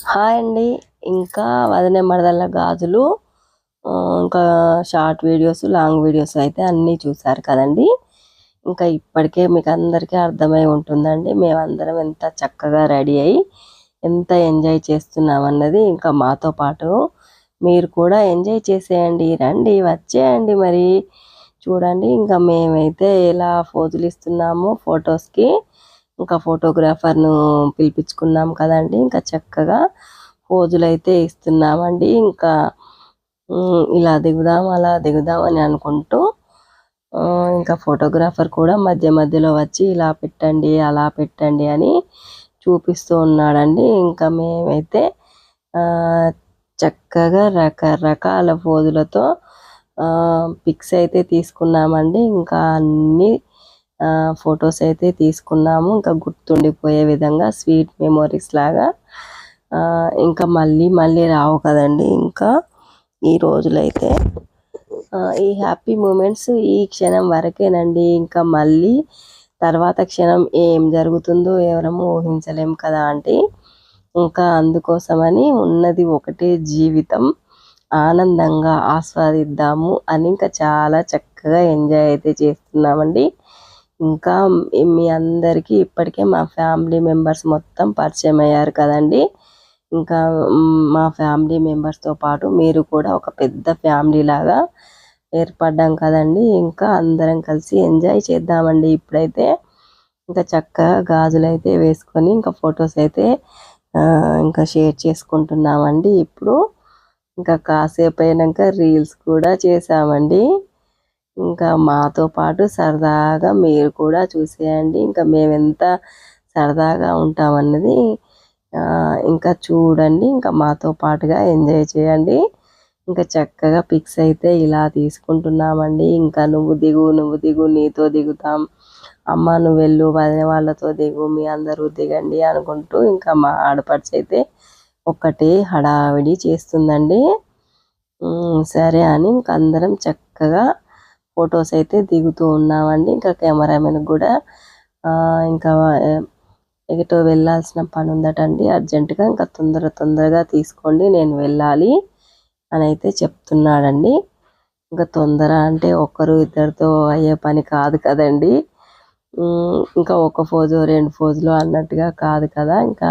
Hi అండి. ఇంకా వదిన మరదల గాజులు ఇంకా షార్ట్ వీడియోస్ లాంగ్ వీడియోస్ అయితే అన్నీ చూసారు కదండి. ఇంకా ఇప్పటికే మీకు అందరికీ అర్థమై ఉంటుందండి. మేమందరం ఎంత చక్కగా రెడీ అయ్యి ఎంత ఎంజాయ్ చేస్తున్నాం అన్నది ఇంకా మాతో పాటు మీరు కూడా ఎంజాయ్ చేసేయండి రండి వచ్చేయండి మరి. చూడండి ఇంకా మేమైతే ఎలా ఫోజులు ఇస్తున్నాము ఫొటోస్కి. ఇంకా ఫోటోగ్రాఫర్ను పిలిపించుకున్నాం కదండి. ఇంకా చక్కగా పోజులు అయితే ఇస్తున్నామండి. ఇంకా ఇలా దిగుదాం అలా దిగుదాం అని అనుకుంటూ ఇంకా ఫోటోగ్రాఫర్ కూడా మధ్య మధ్యలో వచ్చి ఇలా పెట్టండి అలా పెట్టండి అని చూపిస్తూ ఉన్నాడండి. ఇంకా మేమైతే చక్కగా రకరకాల పోజులతో పిక్స్ అయితే తీసుకున్నామండి. ఇంకా అన్నీ ఫొటోస్ అయితే తీసుకున్నాము. ఇంకా గుర్తుండిపోయే విధంగా స్వీట్ మెమొరీస్ లాగా. ఇంకా మళ్ళీ మళ్ళీ రావు కదండి. ఇంకా ఈ రోజులైతే ఈ హ్యాపీ మూమెంట్స్ ఈ క్షణం వరకేనండి. ఇంకా మళ్ళీ తర్వాత క్షణం ఏం జరుగుతుందో ఎవరము ఊహించలేం కదా అంటే ఇంకా అందుకోసమని ఉన్నది ఒకటే జీవితం. ఆనందంగా ఆస్వాదిద్దాము అని ఇంకా చాలా చక్కగా ఎంజాయ్ అయితే చేస్తున్నామండి. ఇంకా మీ- అందరికీ ఇప్పటికే మా ఫ్యామిలీ మెంబర్స్ మొత్తం పరిచయం అయ్యారు కదండి. ఇంకా మా ఫ్యామిలీ మెంబర్స్తో పాటు మీరు కూడా ఒక పెద్ద ఫ్యామిలీ లాగా ఏర్పడ్డాం కదండి. ఇంకా అందరం కలిసి ఎంజాయ్ చేద్దామండి ఇప్పుడైతే. ఇంకా చక్కగా గాజులు అయితే వేసుకొని ఇంకా ఫొటోస్ అయితే ఇంకా షేర్ చేసుకుంటున్నామండి ఇప్పుడు. ఇంకా కాసేపు అయినాక రీల్స్ కూడా చేసామండి ఇంకా మాతో పాటు సరదాగా మీరు కూడా చూసేయండి. ఇంకా మేము ఎంత సరదాగా ఉంటామన్నది ఇంకా చూడండి. ఇంకా మాతో పాటుగా ఎంజాయ్ చేయండి. ఇంకా చక్కగా పిక్స్ అయితే ఇలా తీసుకుంటున్నామండి. ఇంకా నువ్వు దిగు నువ్వు దిగు నీతో దిగుతాం. అమ్మ నువ్వు వెళ్ళు వదిన వాళ్ళతో దిగు మీ అందరూ దిగండి అనుకుంటూ ఇంకా మా ఆడపడిచి అయితే ఒక్కటే హడావిడి చేస్తుందండి. సరే అని ఇంకా అందరం చక్కగా ఫొటోస్ అయితే దిగుతూ ఉన్నామండి. ఇంకా కెమెరామెన్ కూడా ఇంకా ఎగటో వెళ్ళాల్సిన పని ఉందటండి అర్జెంటుగా ఇంకా తొందర తొందరగా తీసుకోండి నేను వెళ్ళాలి అని అయితే చెప్తున్నాడండి. ఇంకా తొందర అంటే ఒక్కరు ఇద్దరితో అయ్యే పని కాదు కదండి. ఇంకా ఒక ఫోజు రెండు ఫోజులు అన్నట్టుగా కాదు కదా. ఇంకా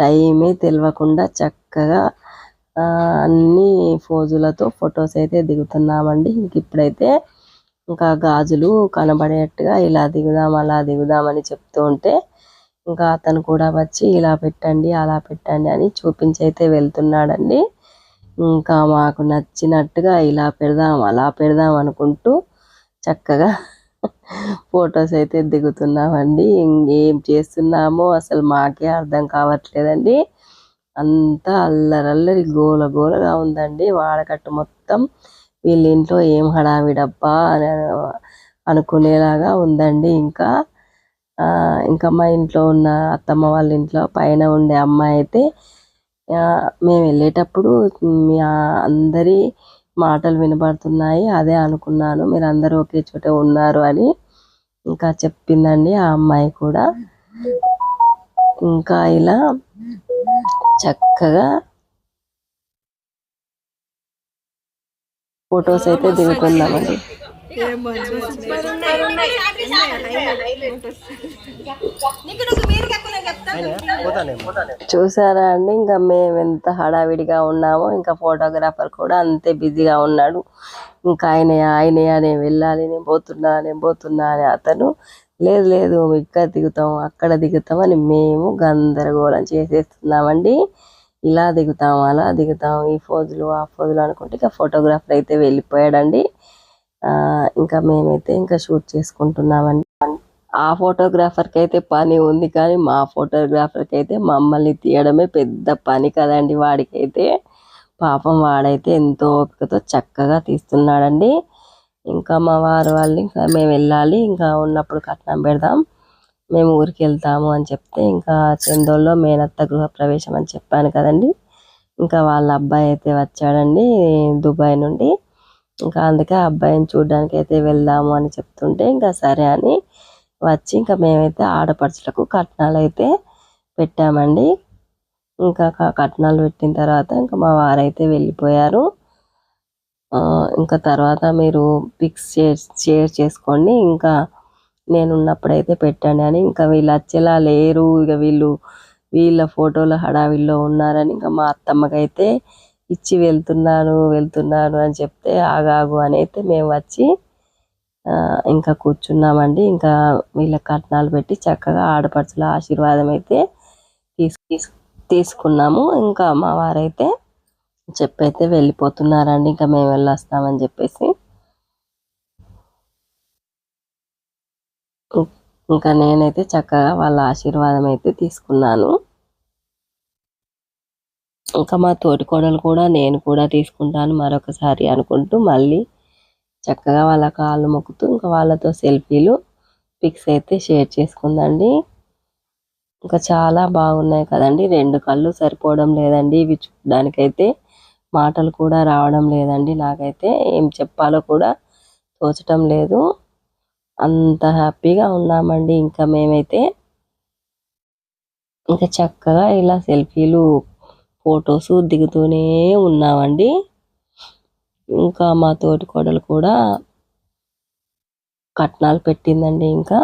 టైమే తెలియకుండా చక్కగా అన్ని ఫోజులతో ఫొటోస్ అయితే దిగుతున్నామండి. ఇంక ఇప్పుడైతే ఇంకా గాజులు కనబడేట్టుగా ఇలా దిగుదాం అలా దిగుదాం అని చెప్తూ ఉంటే ఇంకా అతను కూడా వచ్చి ఇలా పెట్టండి అలా పెట్టండి అని చూపించి అయితే వెళ్తున్నాడండి. ఇంకా మాకు నచ్చినట్టుగా ఇలా పెడదాం అలా పెడదాం అనుకుంటూ చక్కగా ఫొటోస్ అయితే దిగుతున్నామండి. ఏం చేస్తున్నామో అసలు మాకే అర్థం కావట్లేదండి. అంతా అల్లరల్లరి గోల గోలగా ఉందండి. వాడకట్టు మొత్తం వీళ్ళ ఇంట్లో ఏం హడావిడబ్బా అని అనుకునేలాగా ఉందండి. ఇంకా ఇంకా మా ఇంట్లో ఉన్న అత్తమ్మ వాళ్ళ ఇంట్లో పైన ఉండే అమ్మాయి అయితే మేము వెళ్ళేటప్పుడు మీ అందరి మాటలు వినబడుతున్నాయి. అదే అనుకున్నాను. మీరు అందరూ ఒకే చోట ఉన్నారు అని ఇంకా చెప్పిందండి ఆ అమ్మాయి కూడా. ఇంకా ఇలా చక్కగా ఫొటోస్ అయితే దిగుతున్నామండి. చూసారా అండి? ఇంకా మేము ఎంత హడావిడిగా ఉన్నామో ఇంకా ఫోటోగ్రాఫర్ కూడా అంతే బిజీగా ఉన్నాడు. ఇంకా ఆయన ఆయన నేను వెళ్ళాలి నేను పోతున్నా నేను పోతున్నా అని అతను లేదు లేదు ఇక్కడ దిగుతాం అక్కడ దిగుతాం అని మేము గందరగోళం చేసేస్తున్నామండి. ఇలా దిగుతాం అలా దిగుతాం. ఈ ఫోజులు ఆ ఫోజులు అనుకుంటే ఇక ఫోటోగ్రాఫర్ అయితే వెళ్ళిపోయాడండి. ఇంకా మేమైతే ఇంకా షూట్ చేసుకుంటున్నామండి. ఆ ఫోటోగ్రాఫర్కి అయితే పని ఉంది కానీ మా ఫోటోగ్రాఫర్కి అయితే మమ్మల్ని తీయడమే పెద్ద పని కదండి వాడికైతే. పాపం వాడైతే ఎంతో ఓపికతో చక్కగా తీస్తున్నాడండి. ఇంకా మా వారు వాళ్ళు ఇంకా మేము వెళ్ళాలి ఇంకా ఉన్నప్పుడు కట్నం పెడదాం మేము ఊరికి వెళ్తాము అని చెప్తే ఇంకా చందోల్లో మేనత్త గృహప్రవేశం అని చెప్పాను కదండి. ఇంకా వాళ్ళ అబ్బాయి అయితే వచ్చాడండి దుబాయ్ నుండి. ఇంకా అందుకే అబ్బాయిని చూడడానికి అయితే వెళ్దాము అని చెప్తుంటే ఇంకా సరే అని వచ్చి ఇంకా మేమైతే ఆడపడుచులకు కట్నాలు అయితే పెట్టామండి. ఇంకా కట్నాలు పెట్టిన తర్వాత ఇంకా మా వారైతే వెళ్ళిపోయారు. ఇంకా తర్వాత మీరు పిక్స్ షేర్ షేర్ చేసుకోండి. ఇంకా నేను ఉన్నప్పుడైతే పెట్టండి అని ఇంకా వీళ్ళు వచ్చేలా లేరు. ఇక వీళ్ళు వీళ్ళ ఫోటోల హడావిల్లో ఉన్నారని ఇంకా మా అత్తమ్మకైతే ఇచ్చి వెళ్తున్నాను వెళ్తున్నాను అని చెప్తే ఆగాగు అని అయితే మేము వచ్చి ఇంకా కూర్చున్నామండి. ఇంకా వీళ్ళ కట్నాలు పెట్టి చక్కగా ఆడపడుచుల ఆశీర్వాదం అయితే తీసు తీసుకున్నాము. ఇంకా మా వారైతే చెప్పైతే వెళ్ళిపోతున్నారండి ఇంకా మేము వెళ్ళొస్తామని చెప్పేసి. ఇంకా నేనైతే చక్కగా వాళ్ళ ఆశీర్వాదం అయితే తీసుకున్నాను. ఇంకా మా తోటికోడలు కూడా నేను కూడా తీసుకుంటాను మరొకసారి అనుకుంటూ మళ్ళీ చక్కగా వాళ్ళ కాళ్ళు మొక్కుతూ ఇంకా వాళ్ళతో సెల్ఫీలు పిక్స్ అయితే షేర్ చేసుకుందండి. ఇంకా చాలా బాగున్నాయి కదండి రెండు కళ్ళు సరిపోవడం లేదండి ఇవి చూడడానికైతే. మాటలు కూడా రావడం లేదండి. నాకైతే ఏం చెప్పాలో కూడా తోచటం లేదు. అంత హ్యాపీగా ఉన్నామండి. ఇంకా మేమైతే ఇంకా చక్కగా ఇలా సెల్ఫీలు ఫొటోస్ దిగుతూనే ఉన్నామండి. ఇంకా మా తోటి కోడలు కూడా కట్నాలు పెట్టిందండి ఇంకా.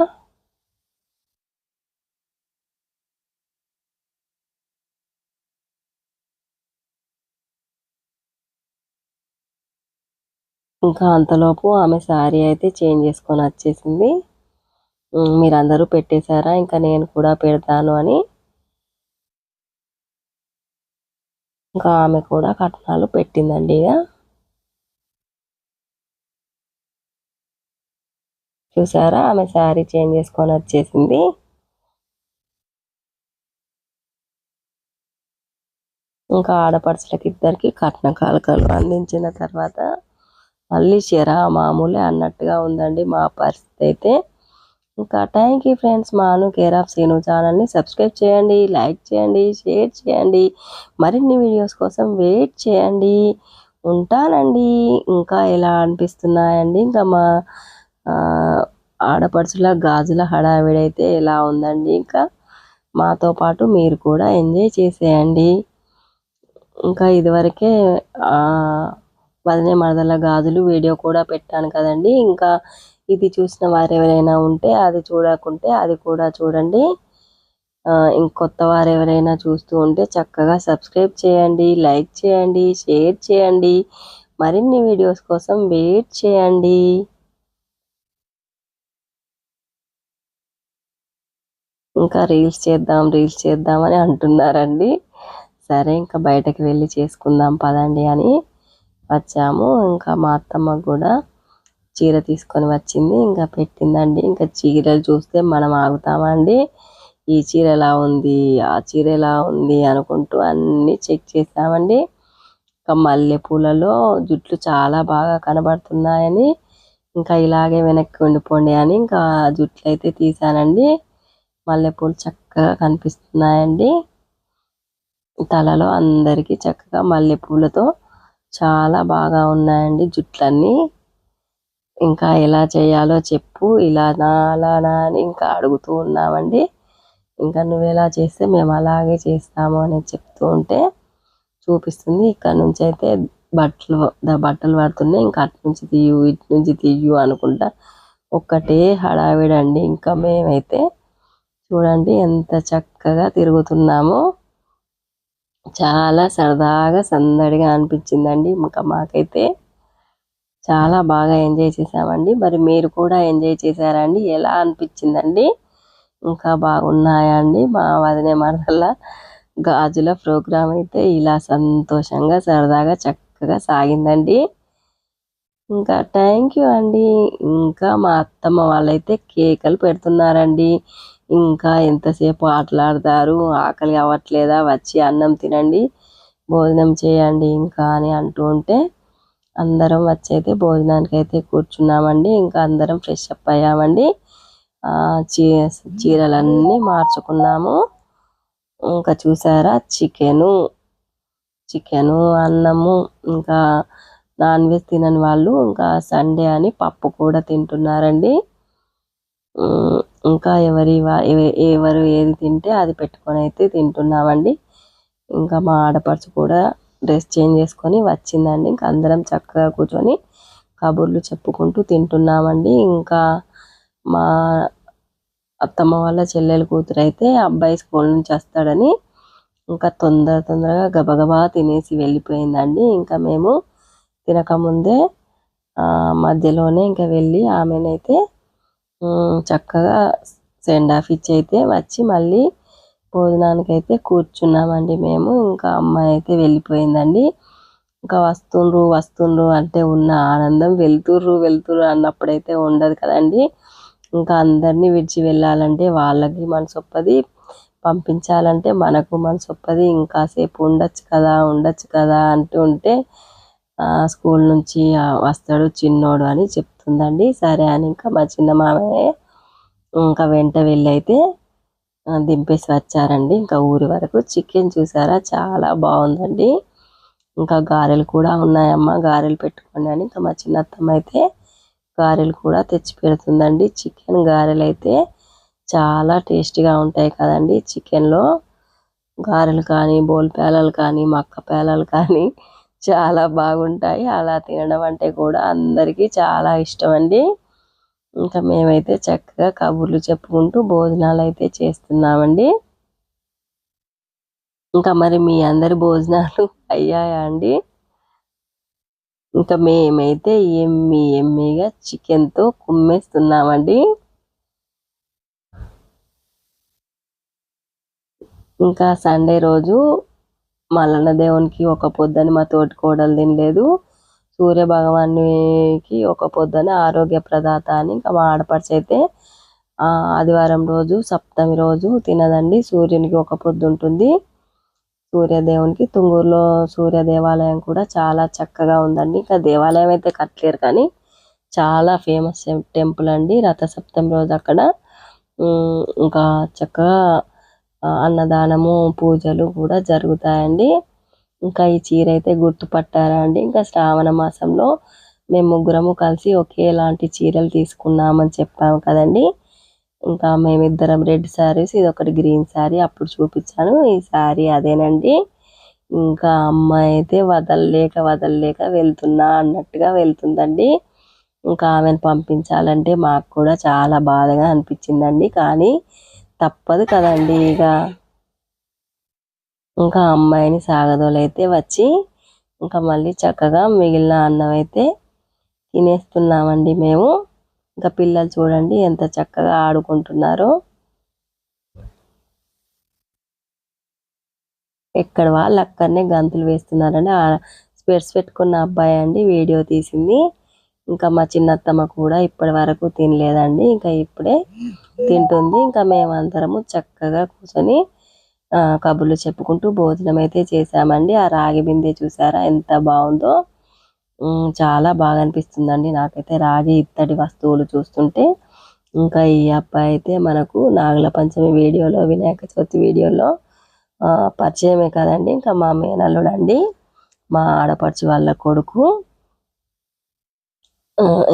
ఇంకా అంతలోపు ఆమె శారీ అయితే చేంజ్ చేసుకొని వచ్చేసింది. మీరందరూ పెట్టేశారా? ఇంకా నేను కూడా పెడతాను అని. ఇంకా ఆమె కూడా కట్నాలు పెట్టిందండి ఇక. చూసారా? ఆమె శారీ చేంజ్ చేసుకొని వచ్చేసింది. ఇంకా ఆడపడుచులకి ఇద్దరికి కట్న కాలకలు అందించిన తర్వాత మళ్ళీ చెరా మామూలే అన్నట్టుగా ఉందండి మా పరిస్థితి అయితే. ఇంకా thank you friends Manu care of Seenu ఛానల్ని సబ్స్క్రైబ్ చేయండి లైక్ చేయండి షేర్ చేయండి మరిన్ని వీడియోస్ కోసం వెయిట్ చేయండి. ఉంటానండి. ఇంకా ఎలా అనిపిస్తున్నాయండి? ఇంకా మా ఆడపడుచుల గాజుల హడావిడైతే ఎలా ఉందండి? ఇంకా మాతో పాటు మీరు కూడా ఎంజాయ్ చేసేయండి. ఇంకా ఇదివరకే వదినే మరదల గాజులు వీడియో కూడా పెట్టాను కదండి. ఇంకా ఇది చూసిన వారు ఎవరైనా ఉంటే అది చూడకుంటే అది కూడా చూడండి. ఇంకొత్త వారు ఎవరైనా చూస్తూ ఉంటే చక్కగా సబ్స్క్రైబ్ చేయండి లైక్ చేయండి షేర్ చేయండి. మరిన్ని వీడియోస్ కోసం వెయిట్ చేయండి. ఇంకా రీల్స్ చేద్దాం రీల్స్ చేద్దామని అంటున్నారండి. సరే ఇంకా బయటకు వెళ్ళి చేసుకుందాం పదండి అని. వచ్చాము. ఇంకా మా అత్తమ్మ కూడా చీర తీసుకొని వచ్చింది. ఇంకా పెట్టిందండి. ఇంకా చీరలు చూస్తే మనం ఆగుతామండి. ఈ చీర ఎలా ఉంది? ఆ చీర ఎలా ఉంది? అనుకుంటూ అన్నీ చెక్ చేసామండి. ఇంకా మల్లెపూలలో జుట్లు చాలా బాగా కనబడుతున్నాయని ఇంకా ఇలాగే వెనక్కి ఉండిపోండి అని ఇంకా జుట్లు అయితే తీసానండి మల్లెపూలు చక్కగా కనిపిస్తున్నాయండి. తలలో అందరికీ చక్కగా మల్లెపూలతో చాలా బాగా ఉన్నాయండి జుట్లన్నీ. ఇంకా ఎలా చేయాలో చెప్పు. ఇలా నా అలానా అని ఇంకా అడుగుతూ ఉన్నామండి. ఇంకా నువ్వు ఎలా చేస్తే మేము అలాగే చేస్తాము అని చెప్తూ ఉంటే చూపిస్తుంది. ఇక్కడ నుంచి అయితే బట్టలు బట్టలు పడుతున్నాయి. ఇంకా అటు నుంచి తీయు ఇటు నుంచి తీయు అనుకుంటా ఒక్కటే హడావిడండి. ఇంకా మేమైతే చూడండి ఎంత చక్కగా తిరుగుతున్నామో. చాలా సరదాగా సందడిగా అనిపించిందండి. ఇంకా మాకైతే చాలా బాగా ఎంజాయ్ చేసామండి. మరి మీరు కూడా ఎంజాయ్ చేశారండి ఎలా అనిపించిందండి? ఇంకా బాగున్నాయా అండి? మా వదినే మరదల్ల గాజుల ప్రోగ్రామ్ అయితే ఇలా సంతోషంగా సరదాగా చక్కగా సాగిందండి. ఇంకా థ్యాంక్ యూ అండి. ఇంకా మా అత్తమ్మ వాళ్ళైతే కేకలు పెడుతున్నారండి. ఇంకా ఎంతసేపు ఆటలాడతారు? ఆకలి అవ్వట్లేదా? వచ్చి అన్నం తినండి భోజనం చేయండి ఇంకా అని అంటూ ఉంటే అందరం వచ్చి అయితే భోజనానికి అయితే కూర్చున్నామండి. ఇంకా అందరం ఫ్రెష్ అప్ అయ్యామండి. చీ చీరలన్నీ మార్చుకున్నాము. ఇంకా చూసారా? చికెను చికెను అన్నము ఇంకా నాన్ వెజ్ తినని వాళ్ళు ఇంకా సండే అని పప్పు కూడా తింటున్నారండి. ఇంకా ఎవరి ఎవరు ఏది తింటే అది పెట్టుకొని అయితే తింటున్నామండి. ఇంకా మా ఆడపడుచు కూడా డ్రెస్ చేంజ్ చేసుకొని వచ్చిందండి. ఇంకా అందరం చక్కగా కూర్చొని కబుర్లు చెప్పుకుంటూ తింటున్నామండి. ఇంకా మా అత్తమ్మ వాళ్ళ చెల్లెలు కూతురు అయితే అబ్బాయి స్కూల్ నుంచి వస్తాడని ఇంకా తొందర తొందరగా గబగబా తినేసి వెళ్ళిపోయిందండి. ఇంకా మేము తినకముందే మధ్యలోనే ఇంకా వెళ్ళి ఆమెనైతే చక్కగా సెండ్ ఆఫ్ ఇచ్చి అయితే వచ్చి మళ్ళీ భోజనానికి అయితే కూర్చున్నామండి మేము. ఇంకా అమ్మాయి అయితే వెళ్ళిపోయిందండి. ఇంకా వస్తుండ్రు వస్తుండ్రు అంటే ఉన్న ఆనందం వెళ్తుర్రు వెళ్తుర్రు అన్నప్పుడైతే ఉండదు కదండి. ఇంకా అందరినీ విడిచి వెళ్ళాలంటే వాళ్ళకి మనసొప్పది పంపించాలంటే మనకు మనసొప్పది ఇంకాసేపు ఉండొచ్చు కదా ఉండొచ్చు కదా అంటూ ఉంటే స్కూల్ నుంచి వస్తాడు చిన్నోడు అని చెప్తుందండి. సరే అని ఇంకా మా చిన్న మామయ్య ఇంకా వెంట వెళ్ళి అయితే దింపేసి వచ్చారండి. ఇంకా ఊరి వరకు చికెన్ చూసారా? చాలా బాగుందండి. ఇంకా గారెలు కూడా ఉన్నాయమ్మా. గారెలు పెట్టుకోండి అని ఇంకా మా చిన్న అత్తమ్మ అయితే గారెలు కూడా తెచ్చి పెడుతుందండి. చికెన్ గారెలు అయితే చాలా టేస్టీగా ఉంటాయి కదండి చికెన్లో. గారెలు కానీ బోల్ పేలాలు కానీ మక్క పేలాలు కానీ చాలా బాగుంటాయి. అలా తినడం అంటే కూడా అందరికీ చాలా ఇష్టం అండి ఇంకా మేమైతే చక్కగా కబుర్లు చెప్పుకుంటూ భోజనాలు అయితే చేస్తున్నామండి. ఇంకా మరి మీ అందరి భోజనాలు అయ్యాయా అండి? ఇంకా మేమైతే ఎమ్మి ఎమ్మిగా చికెన్తో కుమ్మేస్తున్నామండి. ఇంకా సండే రోజు మల్లన్న దేవునికి ఒక పొద్దని మా తోటి కోడలు తినలేదు. సూర్య భగవానికి ఒక పొద్దున ఆరోగ్య ప్రదాత అని ఇంకా మా ఆడపడుచు అయితే ఆదివారం రోజు సప్తమి రోజు తినదండి. సూర్యునికి ఒక పొద్దు ఉంటుంది. సూర్యదేవునికి తుంగూరులో సూర్య దేవాలయం కూడా చాలా చక్కగా ఉందండి. ఇంకా దేవాలయం అయితే కట్టలేరు కానీ చాలా ఫేమస్ టెంపుల్ అండి రథసప్తమి రోజు అక్కడ. ఇంకా చక్కగా అన్నదానము పూజలు కూడా జరుగుతాయండి. ఇంకా ఈ చీర అయితే గుర్తుపట్టారా అండి? ఇంకా శ్రావణ మాసంలో మేము ముగ్గురము కలిసి ఒకేలాంటి చీరలు తీసుకున్నామని చెప్పాము కదండి. ఇంకా మేమిద్దరం రెడ్ శారీస్ ఇది ఒకటి గ్రీన్ శారీ అప్పుడు చూపించాను. ఈ శారీ అదేనండి. ఇంకా అమ్మాయి అయితే వదలలేక వదలలేక వెళ్తున్నా అన్నట్టుగా వెళ్తుందండి. ఇంకా ఆమెను పంపించాలంటే మాకు కూడా చాలా బాధగా అనిపించిందండి. కానీ తప్పదు కదండి ఇక. ఇంకా అమ్మాయిని సాగదోలైతే వచ్చి ఇంకా మళ్ళీ చక్కగా మిగిలిన అన్నం అయితే తినేస్తున్నామండి మేము. ఇంకా పిల్లలు చూడండి ఎంత చక్కగా ఆడుకుంటున్నారో. ఎక్కడ వాళ్ళు అక్కడనే గంతులు వేస్తున్నారండి. ఆ స్పెట్స్ పెట్టుకున్న అబ్బాయి అండి వీడియో తీసింది. ఇంకా మా చిన్నత్తమ్మ కూడా ఇప్పటి వరకు తినలేదండి. ఇంకా ఇప్పుడే తింటుంది. ఇంకా మేమందరము చక్కగా కూర్చొని కబుర్లు చెప్పుకుంటూ భోజనం అయితే చేసామండి ఆ రాగి బిందె చూసారా? ఎంత బాగుందో. చాలా బాగా అనిపిస్తుందండి నాకైతే రాగి ఇత్తడి వస్తువులు చూస్తుంటే. ఇంకా ఈ అబ్బాయి అయితే మనకు నాగుల పంచమి వీడియోలో వినాయక చవితి వీడియోలో పరిచయమే కదండి. ఇంకా మా మేనల్లుడు అండి మా ఆడపడుచు వాళ్ళ కొడుకు.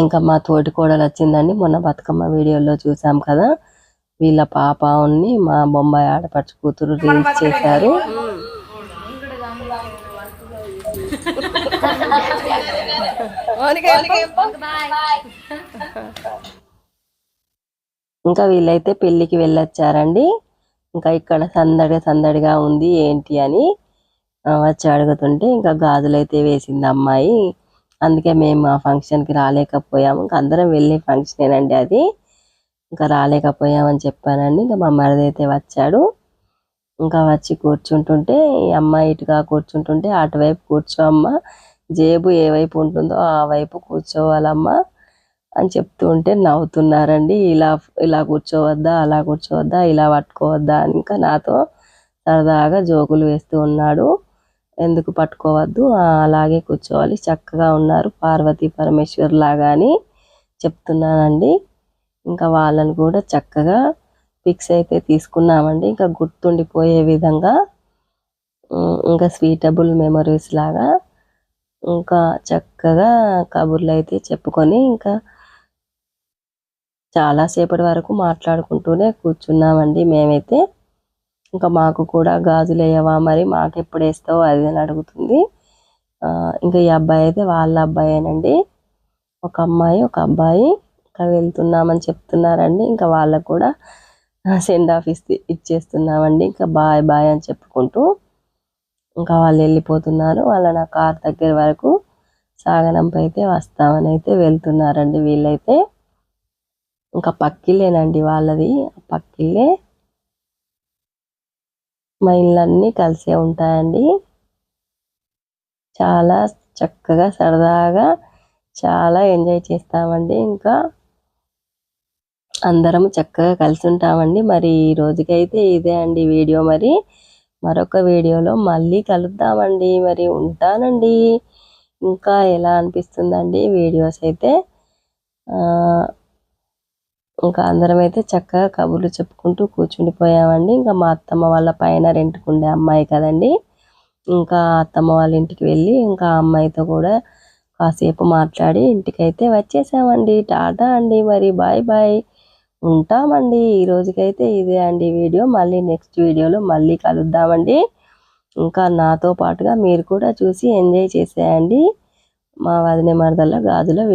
ఇంకా మా తోటి కోడలు వచ్చిందండి. మొన్న బతుకమ్మ వీడియోలో చూసాం కదా. వీళ్ళ పాప ఉన్ని మా బొంబాయి ఆడపడుచు కూతురు రీల్స్ చేశారు. ఇంకా వీళ్ళైతే పెళ్ళికి వెళ్ళొచ్చారండి. ఇంకా ఇక్కడ సందడి సందడిగా ఉంది ఏంటి అని వచ్చి అడుగుతుంటే ఇంకా గాజులు అయితే వేసింది అమ్మాయి. అందుకే మేము ఆ ఫంక్షన్కి రాలేకపోయాము. ఇంకా అందరం వెళ్ళే ఫంక్షనేనండి అది. ఇంకా రాలేకపోయామని చెప్పానండి. ఇంకా మా మరిది అయితే వచ్చాడు. ఇంకా వచ్చి కూర్చుంటుంటే ఈ అమ్మాయి ఇటుగా కూర్చుంటుంటే అటువైపు కూర్చో అమ్మ. జేబు ఏ వైపు ఉంటుందో ఆ వైపు కూర్చోవాలమ్మా అని చెప్తూ ఉంటే నవ్వుతున్నారండి. ఇలా ఇలా కూర్చోవద్దా అలా కూర్చోవద్దా ఇలా పట్టుకోవద్దా అని. ఇంకా నాతో సరదాగా జోకులు వేస్తూ ఉన్నాడు. ఎందుకు పట్టుకోవద్దు? అలాగే కూర్చోవాలి. చక్కగా ఉన్నారు పార్వతీ పరమేశ్వర్ లాగా అని చెప్తున్నానండి. ఇంకా వాళ్ళని కూడా చక్కగా పిక్స్ అయితే తీసుకున్నామండి. ఇంకా గుర్తుండిపోయే విధంగా ఇంకా స్వీటబుల్ మెమరీస్ లాగా ఇంకా చక్కగా కబుర్లు అయితే చెప్పుకొని ఇంకా చాలాసేపటి వరకు మాట్లాడుకుంటూనే కూర్చున్నామండి మేమైతే. ఇంకా మాకు కూడా గాజులు వేయవా మరి? మాకు ఎప్పుడు వేస్తావు? అది అని అడుగుతుంది. ఇంకా ఈ అబ్బాయి అయితే వాళ్ళ అబ్బాయేనండి. ఒక అమ్మాయి ఒక అబ్బాయి. ఇంకా వెళ్తున్నామని చెప్తున్నారండి. ఇంకా వాళ్ళకు కూడా సెండ్ ఆఫ్ ఇస్తే ఇచ్చేస్తున్నామండి. ఇంకా బాయ్ బాయ్ అని చెప్పుకుంటూ ఇంకా వాళ్ళు వెళ్ళిపోతున్నారు. వాళ్ళ నా కార్ దగ్గర వరకు సాగనంపై అయితే వస్తామని అయితే వెళ్తున్నారండి వీళ్ళైతే. ఇంకా పక్కిల్లేనండి వాళ్ళది. పక్కిల్లే మా కలిసే ఉంటాయండి. చాలా చక్కగా సరదాగా చాలా ఎంజాయ్ చేస్తామండి. ఇంకా అందరం చక్కగా కలిసి ఉంటామండి. మరి ఈ రోజుకైతే ఇదే అండి వీడియో మరి. మరొక వీడియోలో మళ్ళీ కలుద్దామండి. మరి ఉంటానండి. ఇంకా ఎలా అనిపిస్తుందండి వీడియోస్ అయితే? ఇంకా అందరం అయితే చక్కగా కబుర్లు చెప్పుకుంటూ కూర్చుండిపోయామండి. ఇంకా మా అత్తమ్మ వాళ్ళ పైన రెంట్కుండే అమ్మాయి కదండి. ఇంకా అత్తమ్మ వాళ్ళ ఇంటికి వెళ్ళి ఇంకా అమ్మాయితో కూడా కాసేపు మాట్లాడి ఇంటికైతే వచ్చేసామండి. టాటా అండి మరి బాయ్ బాయ్. ఉంటామండి. ఈ రోజుకైతే ఇదే అండి వీడియో. మళ్ళీ నెక్స్ట్ వీడియోలో మళ్ళీ కలుద్దామండి. ఇంకా నాతో పాటుగా మీరు కూడా చూసి ఎంజాయ్ చేసేయండి. మా వదిన మరదల గాజుల వీడియో.